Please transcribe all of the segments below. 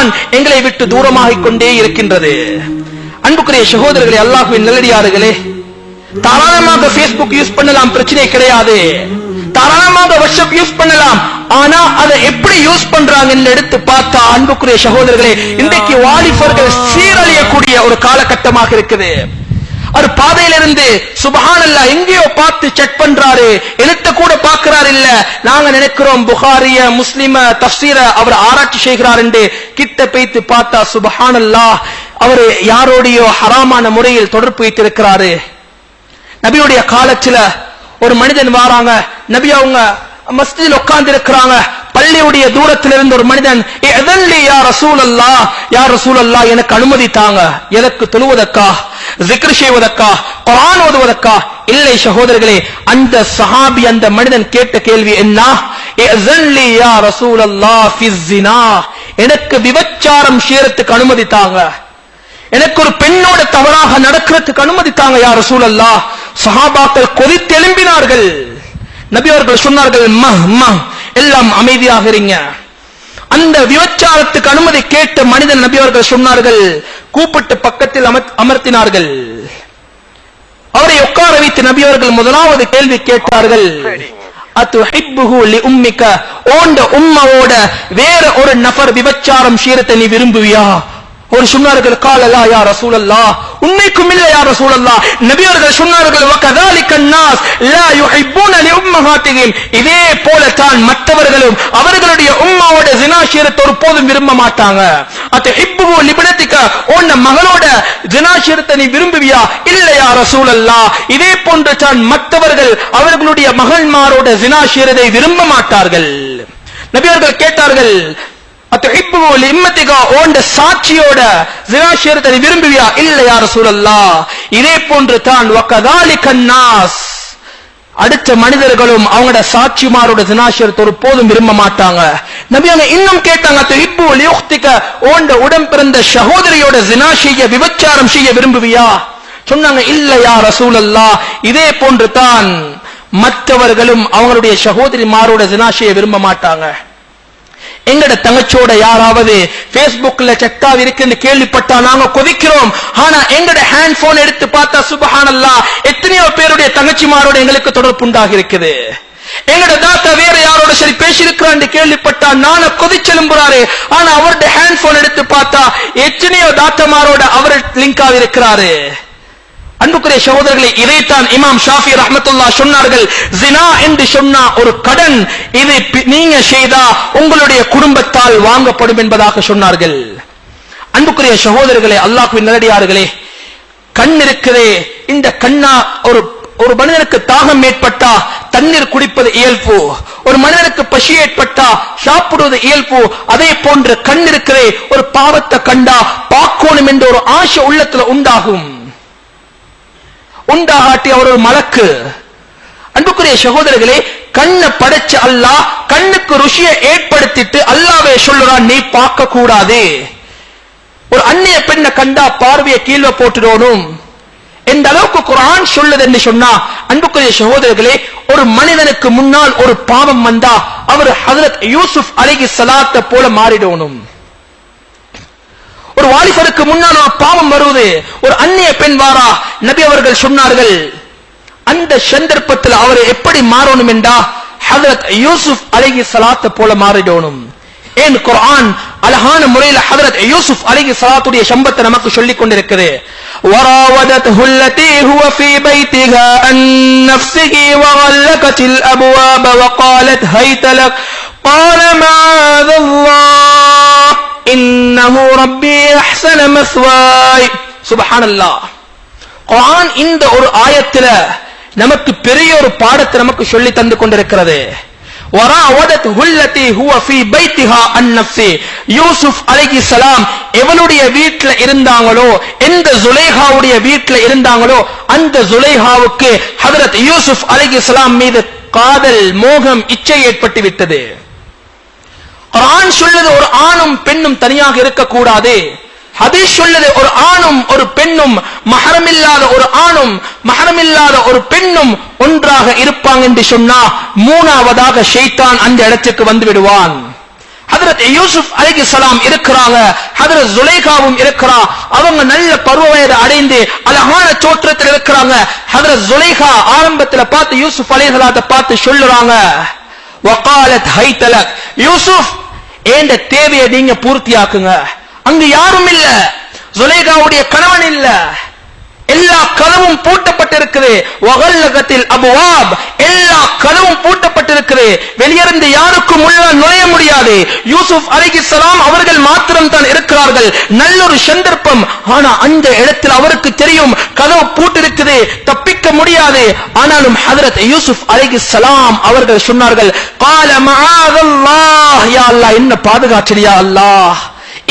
ஷைத்தான் எங்களை விட்டு தூரமாகிக் கொண்டே இருக்கின்றது. அன்புக்குரிய சகோதரர்களே அல்லாஹுவின் நல்லடியார்களே தாராளமாக பேஸ்புக் யூஸ் பண்ணலாம் பிரச்சனை கிடையாது. தாராளமாக வாட்ஸ்அப் யூஸ் பண்ணலாம். ஆனா அதை எப்படி யூஸ் பண்றாங்கன்னு எடுத்து பார்த்தா அன்புக்குரிய சகோதரர்களே இன்றைக்கு வாலிபர்கள் சீரழியக்கூடிய ஒரு காலகட்டமாக இருக்குது. அவர் பாதையிலிருந்து சுபஹானல்லா எங்கேயோ பார்த்து செக் பண்றாரு. எழுத்த கூட பார்க்கிறார் இல்ல. நாங்க நினைக்கிறோம் புகாரிய முஸ்லிம தப்சீர அவர் ஆராய்ச்சி செய்கிறார் என்று கிட்ட பேத்து பார்த்தா சுபஹானல்லா அவர் யாரோடையோ ஹராமான முறையில் தொடர்பு வைத்திருக்கிறாரு. நபியுடைய காலத்துல ஒரு மனிதன் வாராங்க. நபி அவங்க மஸ்ஜிதில் உட்கார்ந்து இருக்கிறாங்க பள்ளியுடைய தூரத்தில் இருந்து ஒரு மனிதன் எதல்லி யா ரசூல் அல்லா யார் ரசூல் அல்லா எனக்கு அனுமதி தாங்க எதற்கு தொழுவதற்கா? ஜிக்ர் செய்வதற்கா குரான் ஓதுவதற்கா இல்லை சகோதரர்களே அந்த சஹாபி அந்த மனிதன் கேட்ட கேள்வி என்ன எனக்கு விபச்சாரம் செய்யறதுக்கு அனுமதித்தாங்க எனக்கு ஒரு பெண்ணோட தவறாக நடக்கிறதுக்கு அனுமதித்தாங்க யார் ரசூலல்லா சஹாபாக்கள் கொதித்தெழும்பினார்கள் நபி அவர்கள் சொன்னார்கள் எல்லாம் அமைதியாக இருங்க அந்த விபச்சாரத்துக்கு அனுமதி கேட்ட மனிதன் நபி அவர்கள் சொன்னார்கள் கூப்பிட்டு பக்கத்தில் அமர்த்தினார்கள். அவரை உட்கார வைத்து நபி அவர்கள் முதலாவது கேள்வி கேட்டார்கள் அத்துஹிப்புஹு ஓண்ட உம்மவோட வேற ஒரு நபர் விபச்சாரம் சீரத்தை நீ விரும்புவியா? ஒரு சொன்னார்கள் கால் அல்லா யா உண்மைக்கும் இல்லை யா ரசூல் அல்லா நபி அவர்கள் சொன்னார்கள் வகதாலிக்க நாஸ் லா யுஹிப்புன இதே போல தான் மற்றவர்களும் அவர்களுடைய உம்மாவோட ஜினா ஷீரத்தை ஒருபோதும் விரும்ப மாட்டாங்க. அத்த ஹிப்புஹு லிபனத்திக்க உன்ன மகளோட ஜினாசீரத்தை நீ விரும்புவியா? இல்லையா ரசூல் அல்லா இதே போன்று தான் மற்றவர்கள் அவர்களுடைய மகன்மாரோட ஜினாசீரத்தை விரும்ப மாட்டார்கள். நபியர்கள் கேட்டார்கள் சாட்சியோட ஜினாஷியத்தை விரும்புவியா இல்ல யார இதே போன்று தான் அடுத்த மனிதர்களும் அவங்களோட சாட்சிமாரோட தினாசிரத்தை போதும் விரும்ப மாட்டாங்க. நபியாங்க இன்னும் கேட்டாங்க ஓண்ட உடன் சகோதரியோட தினா விபச்சாரம் செய்ய விரும்புவியா? சொன்னாங்க இல்லையா ரசூலல்லா இதே போன்று தான் மற்றவர்களும் அவங்களுடைய சகோதரிமாரோட தினா செய்ய விரும்ப மாட்டாங்க. எங்கட தங்கச்சோட யாராவது பேஸ்புக்ல செட்டா இருக்குன்னு கேள்விப்பட்டா நாங்க கொதிக்கிறோம். ஆனா எங்கட ஹேண்ட் போன் எடுத்து பார்த்தா சுபஹானல்லா எத்தனையோ பேருடைய தங்கச்சிமாரோட எங்களுக்கு தொடர்பு உண்டாகி இருக்குது. எங்கட தாத்தா வேற யாரோட சரி பேசியிருக்கிறான்னு கேள்விப்பட்டா நான கொதிச்செலும்புறாரு ஆனா அவருடைய ஹேண்ட் போன் எடுத்து பார்த்தா எத்தனையோ தாத்தமாரோட அவர் லிங்காக இருக்கிறாரு. அன்புக்குரிய சகோதரர்களை இதைத்தான் இமாம் ஷாஃபி ரஹமத்துல்லா சொன்னார்கள். ஜினா என்று சொன்னா ஒரு கடன் இதை பி- நீங்க செய்தா உங்களுடைய குடும்பத்தால் வாங்கப்படும் என்பதாக சொன்னார்கள். அன்புக்குரிய சகோதரர்களே அல்லாஹுவின் நிலடியார்களே கண் இருக்கிறே இந்த கண்ணா ஒரு ஒரு மனிதனுக்கு தாகம் ஏற்பட்டா தண்ணீர் குடிப்பது இயல்பு ஒரு மனிதனுக்கு பசி ஏற்பட்டா சாப்பிடுவது இயல்பு அதே போன்று கண் இருக்கிறே ஒரு பாவத்தை கண்டா பார்க்கணும் என்ற ஒரு ஆசை உள்ளத்துல உண்டாகும். உண்டாகாட்டி அவர் ஒரு மலக்கு. அன்புக்குரிய சகோதரர்களே கண்ணை படைச்ச அல்லாஹ் கண்ணுக்கு ருசியை ஏற்படுத்திட்டு அல்லாவே சொல்லுறான் நீ பார்க்க கூடாது ஒரு அந்நிய பெண்ணை கண்டா பார்வையை கீழே போட்டுடணும். எந்த அளவுக்கு குரான் சொல்லுது என்று சொன்னா அன்புக்குரிய சகோதரர்களே ஒரு மனிதனுக்கு முன்னால் ஒரு பாவம் வந்தா அவர் ஹஜரத் யூசுப் அலிகி சலாத்த போல மாறிடணும். ஒரு வாலிபருக்கு முன்னால் ஒரு பாவம் வருவது ஒரு அந்நிய பெண் வாரா நபி அவர்கள் சொன்னார்கள் அந்த சந்தர்ப்பத்தில் அவர் எப்படி மாறணும் என்றா ஹதரத் யூசுப் அலைஹி ஸலாத்தை போல மாறிடணும் ஏன் குர்ஆன் அழகான முறையில் ஹதரத் யூசுப் அலைஹி ஸலாத்துடைய சம்பத்தை நமக்கு சொல்லிக் கொண்டிருக்கிறது وراودته التي هو في بيتها عن نفسه وغلقت الأبواب وقالت هيت لك قال معاذ الله இன்னஹு ரப்பி அஹ்ஸன மஸ்வாய் சுப்ஹானல்லாஹ் குர்ஆன் இந்த ஒரு ஆயத்துல நமக்கு பெரிய ஒரு பாடத்தை நமக்கு சொல்லி தந்து கொண்டிருக்கிறது. எவனுடைய வீட்டுல இருந்தாங்களோ எந்த சுலைஹாவுடைய வீட்டுல இருந்தாங்களோ அந்த சுலைஹாவுக்கு ஹதரத் யூசுப் அலிகி மீது காதல் மோகம் இச்சை ஏற்பட்டு விட்டது. குரான் சொல்லுது ஒரு ஆணும் பெண்ணும் தனியாக இருக்கக்கூடாது. ஹதீஸ் சொல்லுது ஒரு ஆணும் ஒரு பெண்ணும் மகரமில்லாத ஒரு ஆணும் மகரமில்லாத ஒரு பெண்ணும் ஒன்றாக இருப்பாங்க என்று சொன்னா மூணாவதாக ஷெய்தான் அந்த இடத்துக்கு வந்து விடுவான். ஹதரத் யூசுப் அலைஹிஸ்ஸலாம் இருக்கிறாங்க ஹதரத் ஜுலைகாவும் இருக்கிறா அவங்க நல்ல பருவ வயது அடைந்து அழகான தோற்றத்தில் இருக்கிறாங்க. ஹதரத் ஜுலைகா ஆரம்பத்துல பார்த்து யூசுப் அலைஹிஸ்ஸலாத்தை பார்த்து சொல்லுறாங்க. வகாலத் ஹைதலக். யூசுப் ஏண்ட தேவையை நீங்க பூர்த்தியாக்குங்க? அங்கு யாரும் இல்ல. ஜுலைகாவுடைய கணவன் இல்ல. கதவும் பூட்டப்பட்டிருக்குது. ஒகல்லகத்தில் அபுவாப் எல்லா கதவும் பூட்டப்பட்டிருக்குது. வெளியிருந்து யாருக்கும் உள்ள நுழைய முடியாது. யூசுப் அலிகிஸ்லாம் அவர்கள் மாத்திரம் தான் இருக்கிறார்கள். நல்லொரு சந்தர்ப்பம். ஆனா அந்த இடத்தில் அவருக்கு தெரியும் கதவு பூட்டிருக்குது. தப்பிக்க முடியாது. ஆனாலும் ஹதரத் யூசுப் அலிகிஸ்லாம் அவர்கள் சொன்னார்கள் கால மகாதல்லா என்ன பாதுகாச்சடியா அல்லாஹ்?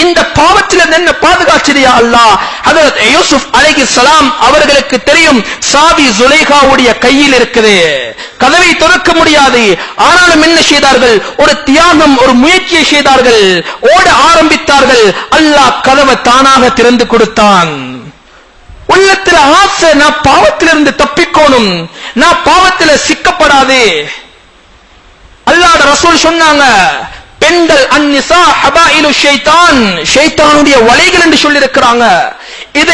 இந்த பாவத்தில் என்ன பாதுகாச்சிரியா அல்லாஹ். ஹதரத் யூசுப் சலாம் அவர்களுக்கு தெரியும் சாவி ஜுலைகாவுடைய கையில் இருக்குது. கதவை திறக்க முடியாது. ஆனாலும் என்ன செய்தார்கள்? ஒரு தியாகம் ஒரு முயற்சியை செய்தார்கள். ஓட ஆரம்பித்தார்கள். அல்லாஹ் கதவை தானாக திறந்து கொடுத்தான். உள்ளத்துல ஆசை நான் பாவத்திலிருந்து தப்பிக்கோணும். நான் பாவத்துல சிக்கப்படாதே. அல்லாட ரசூல் சொன்னாங்க பெண்கள் அந்நிசா ஹபாயிலு ஷைத்தான். ஷைத்தானுடைய வலைகள் என்று சொல்லியிருக்கிறாங்க.